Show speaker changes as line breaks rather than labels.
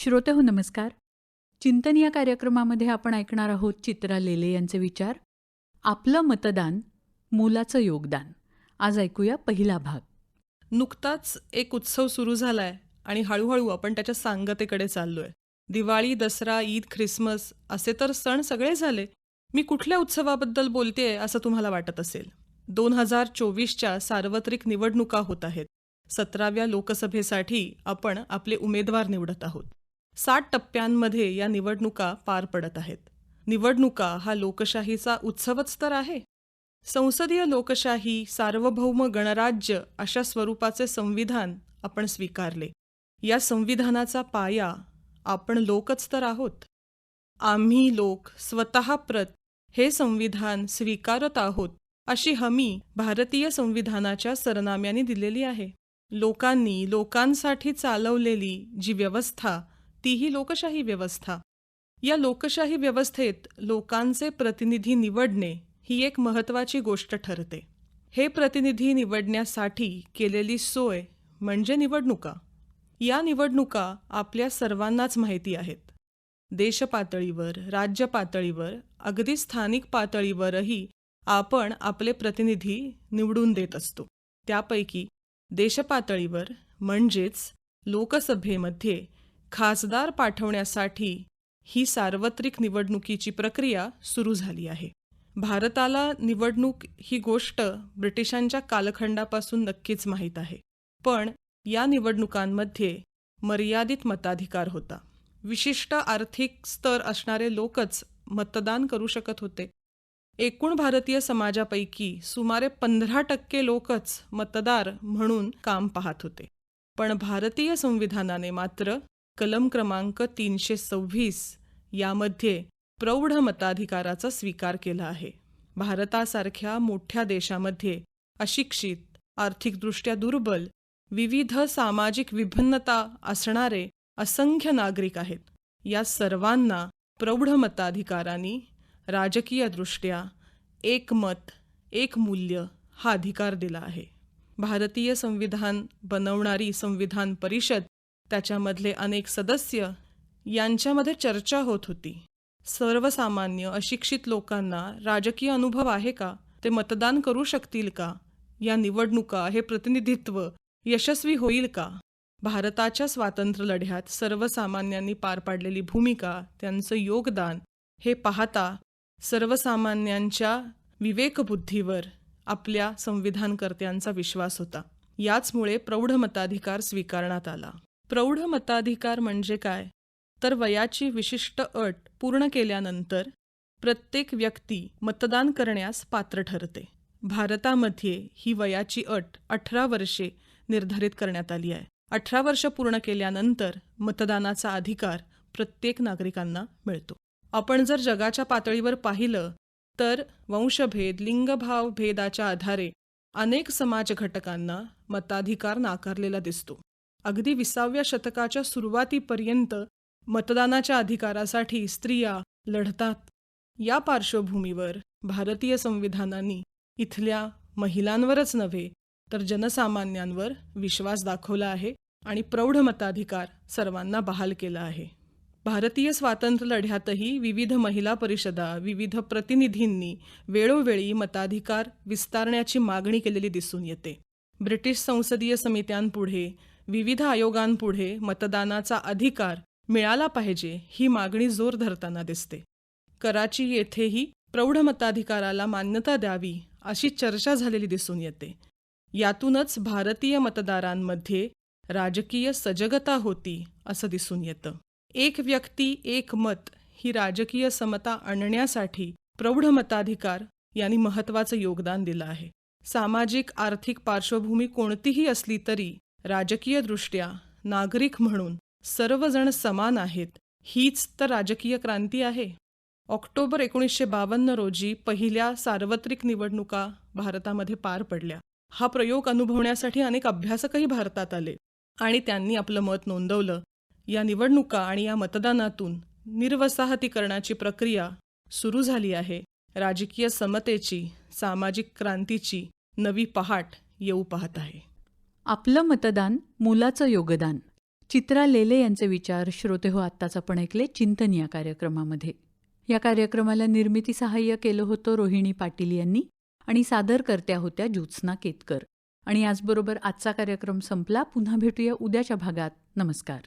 श्रोते हो नमस्कार. चिंतन या कार्यक्रमामध्ये आपण ऐकणार आहोत चित्रा लेले यांचे विचार. आपलं मतदान मोलाचं योगदान. आज ऐकूया पहिला भाग.
नुकताच एक उत्सव सुरू झालाय आणि हळूहळू आपण त्याच्या सांगतेकडे चाललोय. दिवाळी दसरा ईद ख्रिसमस असे तर सण सगळे झाले. मी कुठल्या उत्सवाबद्दल बोलतेय असं तुम्हाला वाटत असेल? दोन हजार चोवीसच्या सार्वत्रिक निवडणुका होत आहेत. सतराव्या लोकसभेसाठी आपण आपले उमेदवार निवडत आहोत. साठ टप्प्यांमध्ये या निवडणुका पार पडत आहेत. निवडणुका हा लोकशाहीचा उत्सवच तर आहे. संसदीय लोकशाही सार्वभौम गणराज्य अशा स्वरूपाचे संविधान आपण स्वीकारले. या संविधानाचा पाया आपण लोकच तर आहोत. आम्ही लोक स्वतः प्रत हे संविधान स्वीकारत आहोत अशी हमी भारतीय संविधानाच्या सरनाम्याने दिलेली आहे. लोकांनी लोकांसाठी चालवलेली जी व्यवस्था तीही लोकशाही व्यवस्था. या लोकशाही व्यवस्थेत लोकांचे प्रतिनिधी निवडणे ही एक महत्त्वाची गोष्ट ठरते. हे प्रतिनिधी निवडण्यासाठी केलेली सोय म्हणजे निवडणुका. या निवडणुका आपल्या सर्वांनाच माहिती आहेत. देशपातळीवर राज्य पातळीवर अगदी स्थानिक पातळीवरही आपण आपले प्रतिनिधी निवडून देत असतो. त्यापैकी देशपातळीवर म्हणजेच लोकसभेमध्ये खासदार पाठवण्यासाठी ही सार्वत्रिक निवडणुकीची प्रक्रिया सुरू झाली आहे. भारताला निवडणूक ही गोष्ट ब्रिटिशांच्या कालखंडापासून नक्कीच माहीत आहे. पण या निवडणुकांमध्ये मर्यादित मताधिकार होता. विशिष्ट आर्थिक स्तर असणारे लोकच मतदान करू शकत होते. एकूण भारतीय समाजापैकी सुमारे पंधरा टक्के लोकच मतदार म्हणून काम पाहत होते. पण भारतीय संविधानाने मात्र कलम क्रमांक तीनशे सव्वीस यामध्ये प्रौढ मताधिकाराचा स्वीकार केला आहे. भारतासारख्या मोठ्या देशामध्ये अशिक्षित आर्थिकदृष्ट्या दुर्बल विविध सामाजिक विभिन्नता असणारे असंख्य नागरिक आहेत. या सर्वांना प्रौढ मताधिकारांनी राजकीयदृष्ट्या एक मत एक मूल्य हा अधिकार दिला आहे. भारतीय संविधान बनवणारी संविधान परिषद त्याच्यामधले अनेक सदस्य यांच्यामध्ये चर्चा होत होती. सर्वसामान्य अशिक्षित लोकांना राजकीय अनुभव आहे का? ते मतदान करू शकतील का? या निवडणुका हे प्रतिनिधित्व यशस्वी होईल का? भारताच्या स्वातंत्र्य लढ्यात सर्वसामान्यांनी पार पाडलेली भूमिका त्यांचं योगदान हे पाहता सर्वसामान्यांच्या विवेकबुद्धीवर आपल्या संविधानकर्त्यांचा विश्वास होता. याचमुळे प्रौढ मताधिकार स्वीकारण्यात आला. प्रौढ मताधिकार म्हणजे काय? तर वयाची विशिष्ट अट पूर्ण केल्यानंतर प्रत्येक व्यक्ती मतदान करण्यास पात्र ठरते. भारतामध्ये ही वयाची अट अठरा वर्षे निर्धारित करण्यात आली आहे. अठरा वर्ष पूर्ण केल्यानंतर मतदानाचा अधिकार प्रत्येक नागरिकांना मिळतो. आपण जर जगाच्या पातळीवर पाहिलं तर वंशभेद लिंगभाव भेदाच्या आधारे अनेक समाज घटकांना मताधिकार नाकारलेला दिसतो. अगदी विसाव्या शतकाच्या सुरुवातीपर्यंत मतदानाच्या अधिकारासाठी स्त्रिया लढतात. या पार्श्वभूमीवर भारतीय संविधानांनी इथल्या महिलांवरच नव्हे तर जनसामान्यांवर विश्वास दाखवला आहे आणि प्रौढ मताधिकार सर्वांना बहाल केला आहे. भारतीय स्वातंत्र्य लढ्यातही विविध महिला परिषदा विविध प्रतिनिधींनी वेळोवेळी मताधिकार विस्तारण्याची मागणी केलेली दिसून येते. ब्रिटिश संसदीय समित्यांपुढे विविध आयोगांपुढे मतदानाचा अधिकार मिळाला पाहिजे ही मागणी जोर धरताना दिसते. कराची येथेही प्रौढ मताधिकाराला मान्यता द्यावी अशी चर्चा झालेली दिसून येते. यातूनच भारतीय मतदारांमध्ये राजकीय सजगता होती असं दिसून येतं. एक व्यक्ती एक मत ही राजकीय समता आणण्यासाठी प्रौढ मताधिकार यांनी महत्त्वाचं योगदान दिलं आहे. सामाजिक आर्थिक पार्श्वभूमी कोणतीही असली तरी राजकीयदृष्ट्या नागरिक म्हणून सर्वजण समान आहेत हीच तर राजकीय क्रांती आहे. ऑक्टोबर एकोणीसशे बावन्न रोजी पहिल्या सार्वत्रिक निवडणुका भारतामध्ये पार पडल्या. हा प्रयोग अनुभवण्यासाठी अनेक अभ्यासकही भारतात आले आणि त्यांनी आपलं मत नोंदवलं. या निवडणुका आणि या मतदानातून निर्वसाहतीकरणाची प्रक्रिया सुरू झाली आहे. राजकीय समतेची सामाजिक क्रांतीची नवी पहाट येऊ पाहत आहे.
आपलं मतदान मोलाचं योगदान. चित्रा लेले यांचे विचार श्रोते हो आत्ताच आपण ऐकले चिंतन या कार्यक्रमामध्ये. या कार्यक्रमाला निर्मिती सहाय्य केलं होतं रोहिणी पाटील यांनी आणि सादरकर्त्या होत्या ज्योत्स्ना केतकर. आणि याचबरोबर आजचा कार्यक्रम संपला. पुन्हा भेटूया उद्याच्या भागात. नमस्कार.